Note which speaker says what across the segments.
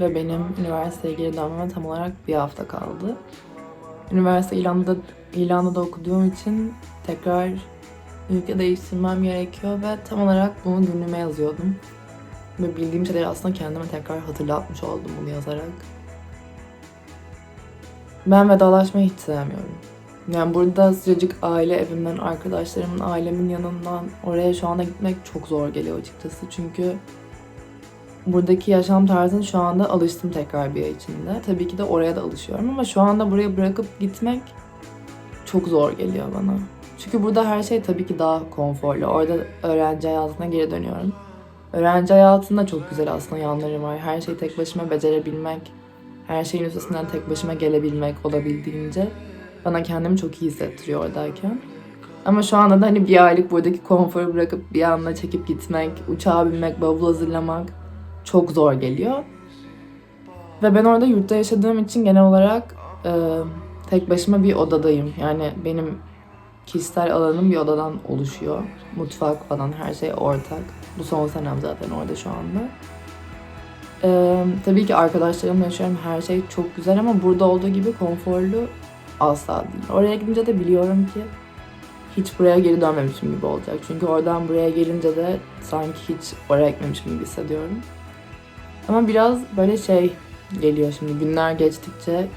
Speaker 1: ve benim üniversiteye geri dönmeme tam olarak bir hafta kaldı. Üniversite ilanında, ilanında da okuduğum için tekrar ülke değiştirmem gerekiyor ve tam olarak bunu günlüğüme yazıyordum. Ve bildiğim şeyleri aslında kendime tekrar hatırlatmış oldum bunu yazarak. Ben vedalaşmayı hiç sevmiyorum. Yani burada sıcacık aile evimden, arkadaşlarımın, ailemin yanından oraya şu anda gitmek çok zor geliyor açıkçası. Çünkü buradaki yaşam tarzına şu anda alıştım tekrar bir ay içinde. Tabii ki de oraya da alışıyorum ama şu anda buraya bırakıp gitmek çok zor geliyor bana. Çünkü burada her şey tabii ki daha konforlu. Orada öğrenci hayatına geri dönüyorum. Öğrenci hayatında çok güzel aslında yanları var. Her şeyi tek başıma becerebilmek, her şeyin üstesinden tek başıma gelebilmek olabildiğince bana kendimi çok iyi hissettiriyor oradayken. Ama şu anda da hani bir aylık buradaki konforu bırakıp bir anda çekip gitmek, uçağa binmek, bavul hazırlamak çok zor geliyor. Ve ben orada yurtta yaşadığım için genel olarak e, tek başıma bir odadayım. Yani benim kişisel alanım bir odadan oluşuyor. Mutfak falan her şey ortak. Bu son senem zaten orada şu anda. E, tabii ki arkadaşlarımla yaşıyorum. Her şey çok güzel ama burada olduğu gibi konforlu asla değil. Oraya gidince de biliyorum ki hiç buraya geri dönmemişim gibi olacak. Çünkü oradan buraya gelince de sanki hiç oraya gitmemişim gibi hissediyorum. Ama biraz böyle şey geliyor şimdi günler geçtikçe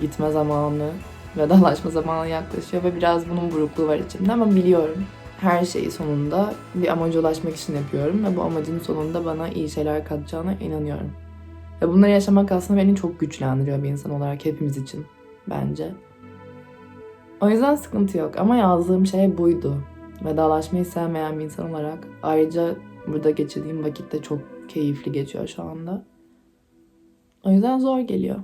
Speaker 1: gitme zamanı, vedalaşma zamanı yaklaşıyor ve biraz bunun burukluğu var içimde ama biliyorum her şeyi sonunda bir amaca ulaşmak için yapıyorum ve bu amacın sonunda bana iyi şeyler katacağına inanıyorum. Ve bunları yaşamak aslında beni çok güçlendiriyor bir insan olarak hepimiz için bence. O yüzden sıkıntı yok ama yazdığım şey buydu. Vedalaşmayı sevmeyen bir insan olarak ayrıca burada geçirdiğim vakit de çok keyifli geçiyor şu anda. O yüzden zor geliyor.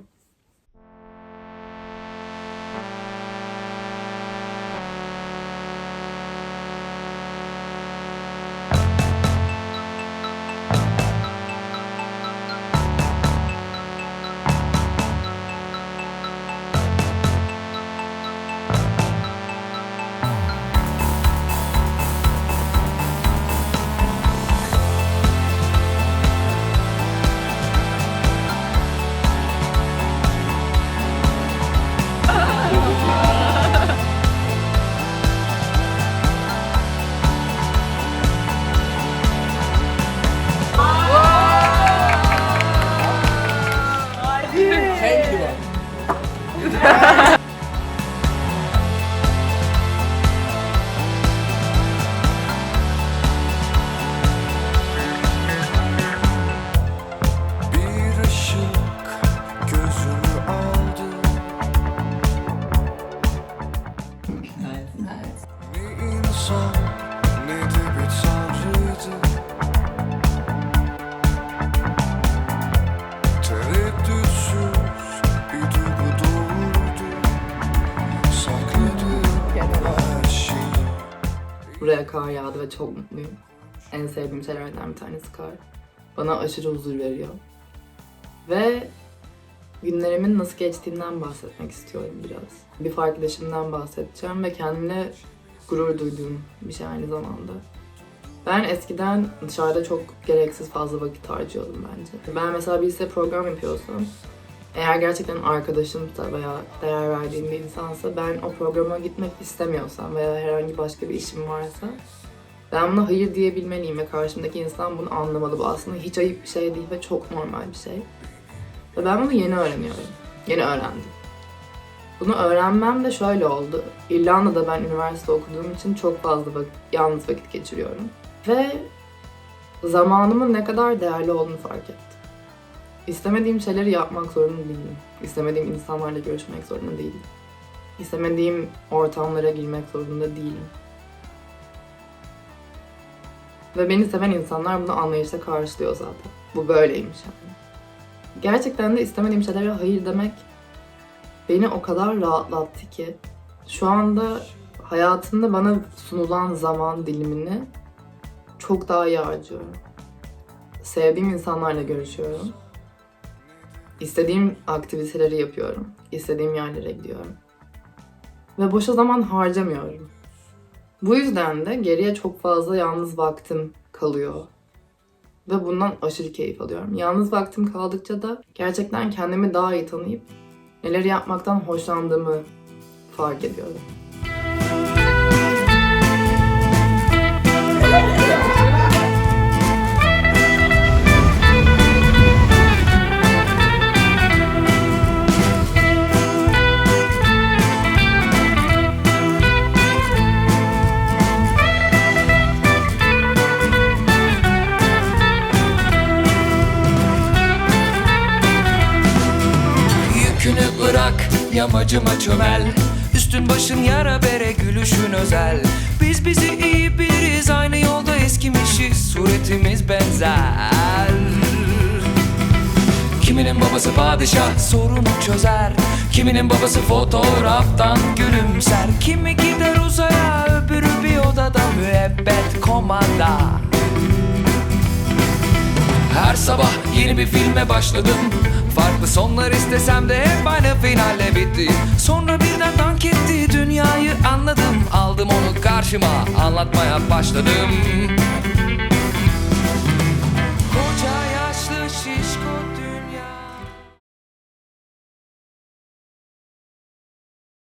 Speaker 1: Buraya kar yağdı ve çok mutluyum. En sevdiğim şeylerden bir tanesi kar. Bana aşırı huzur veriyor. Ve günlerimin nasıl geçtiğinden bahsetmek istiyorum biraz. Bir farklılaşımdan bahsedeceğim ve kendimle gurur duyduğum bir şey aynı zamanda. Ben eskiden dışarıda çok gereksiz fazla vakit harcıyordum bence. Ben mesela birisiyle program yapıyorsam, eğer gerçekten arkadaşımsa veya değer verdiğim bir insansa ben o programa gitmek istemiyorsam veya herhangi başka bir işim varsa ben buna hayır diyebilmeliyim ve karşımdaki insan bunu anlamalı. Bu aslında hiç ayıp bir şey değil ve çok normal bir şey. Ve ben bunu yeni öğreniyorum. Yeni öğrendim. Bunu öğrenmem de şöyle oldu. İrlanda'da ben üniversite okuduğum için çok fazla vakit, yalnız vakit geçiriyorum. Ve zamanımın ne kadar değerli olduğunu fark ettim. İstemediğim şeyleri yapmak zorunda değilim. İstemediğim insanlarla görüşmek zorunda değilim. İstemediğim ortamlara girmek zorunda değilim. Ve beni seven insanlar bunu anlayışla karşılıyor zaten. Bu böyleymiş yani. Gerçekten de istemediğim şeylere hayır demek beni o kadar rahatlattı ki şu anda hayatımda bana sunulan zaman dilimini çok daha iyi harcıyorum. Sevdiğim insanlarla görüşüyorum. İstediğim aktiviteleri yapıyorum. İstediğim yerlere gidiyorum. Ve boşa zaman harcamıyorum. Bu yüzden de geriye çok fazla yalnız vaktim kalıyor. Ve bundan aşırı keyif alıyorum. Yalnız vaktim kaldıkça da gerçekten kendimi daha iyi tanıyıp neleri yapmaktan hoşlandığımı fark ediyorum.
Speaker 2: Yamacıma çömel. Üstün başın yara bere gülüşün özel. Biz bizi iyi biliriz aynı yolda eskimişiz. Suretimiz benzer. Kiminin babası padişah sorunu çözer. Kiminin babası fotoğraftan gülümser. Kimi gider uzaya öbürü bir odada müebbet komanda. Her sabah yeni bir filme başladım Farklı sonlar istesem de hep aynı finalle bitti. Sonra birden dank etti dünyayı anladım. Aldım onu karşıma anlatmaya başladım